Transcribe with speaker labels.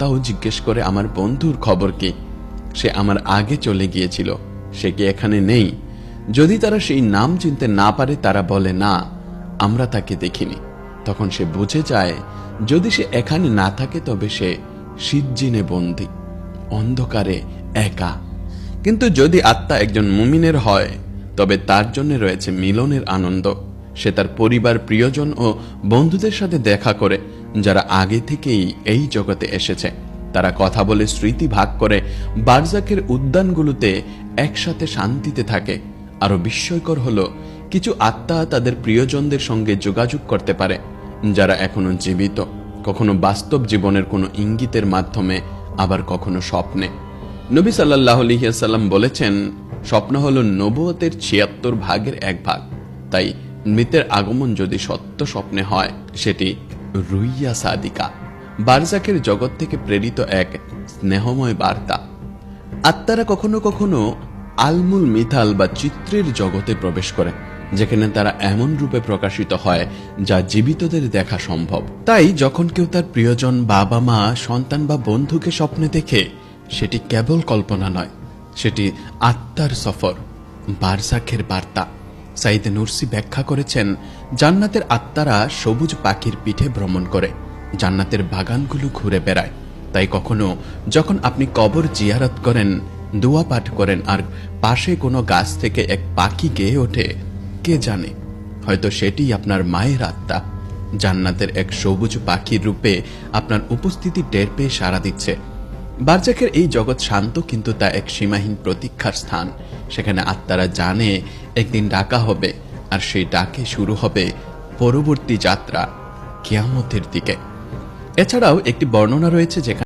Speaker 1: আত্মাও জিজ্ঞেস করে, আমার বন্ধুর খবর কি? সে আমার আগে চলে গিয়েছিল, সে কি এখানে নেই? যদি তারা সেই নাম চিনতে না পারে, তারা বলে, না, আমরা তাকে দেখিনি। তখন সে বুঝে যায়, যদি সে এখানে না থাকে, তবে সে সিজ্জিনে বন্দী, অন্ধকারে একা। কিন্তু যদি আত্মা একজন মুমিনের হয়, তবে তার জন্য রয়েছে মিলনের আনন্দ। সে তার পরিবার, প্রিয়জন ও বন্ধুদের সাথে দেখা করে যারা আগে থেকেই এই জগতে এসেছে। তারা কথা বলে স্মৃতি ভাগ করে বারজাকের উদ্যানগুলোতে একসাথে শান্তিতে থাকে। আরও বিস্ময়কর হলো, কিছু আত্মা তাদের প্রিয়জনদের সঙ্গে যোগাযোগ করতে পারে, যারা এখনও জীবিত, কখনো বাস্তব জীবনের কোনো ইঙ্গিতের মাধ্যমে, আবার কখনো স্বপ্নে। নবী সাল্লাহ আলহিয়াসাল্লাম বলেছেন, স্বপ্ন হলো নবতের ছিয়াত্তর ভাগের এক ভাগ। তাই মৃতের আগমন যদি সত্য স্বপ্নে হয়, সেটি রুইয়া সাদিকা, বারজাকের জগৎ থেকে প্রেরিত এক স্নেহময় বার্তা। আত্মারা কখনো কখনো আলমুল মিথাল বা চিত্রের জগতে প্রবেশ করে, যেখানে তারা এমন রূপে প্রকাশিত হয় যা জীবিতদের দেখা সম্ভব। তাই যখন কেউ তার প্রিয়জন বাবা, মা, সন্তান বা বন্ধুকে স্বপ্নে দেখে, সেটি কেবল কল্পনা নয়, সেটি আত্মার সফর বারজাখের বার্তা। সাইদে নুরসি ব্যাখ্যা করেছেন, জান্নাতের আত্মারা সবুজ পাখির পিঠে ভ্রমণ করে, জান্নাতের বাগানগুলো ঘুরে বেড়ায়। তাই কখনো যখন আপনি কবর জিয়ারত করেন, দোয়া পাঠ করেন আর পাশে কোনো গাছ থেকে এক পাখি গেয়ে ওঠে, কে জানে? হয়তো সেটি আপনার মায়ের আত্মা। জান্নাতের এক সবুজ পাখির রূপে আপনার উপস্থিতি টের পেয়ে সাড়া দিচ্ছে। বারজাকের এই জগৎ শান্ত কিন্তু তা এক সীমাহীন প্রতীক্ষার স্থান। সেখানে আত্মারা জানে একদিন ডাকা হবে আর সেই ডাকে শুরু হবে পরবর্তী যাত্রা, কিয়ামতের দিকে। এছাড়াও একটি বর্ণনা রয়েছে যেখানে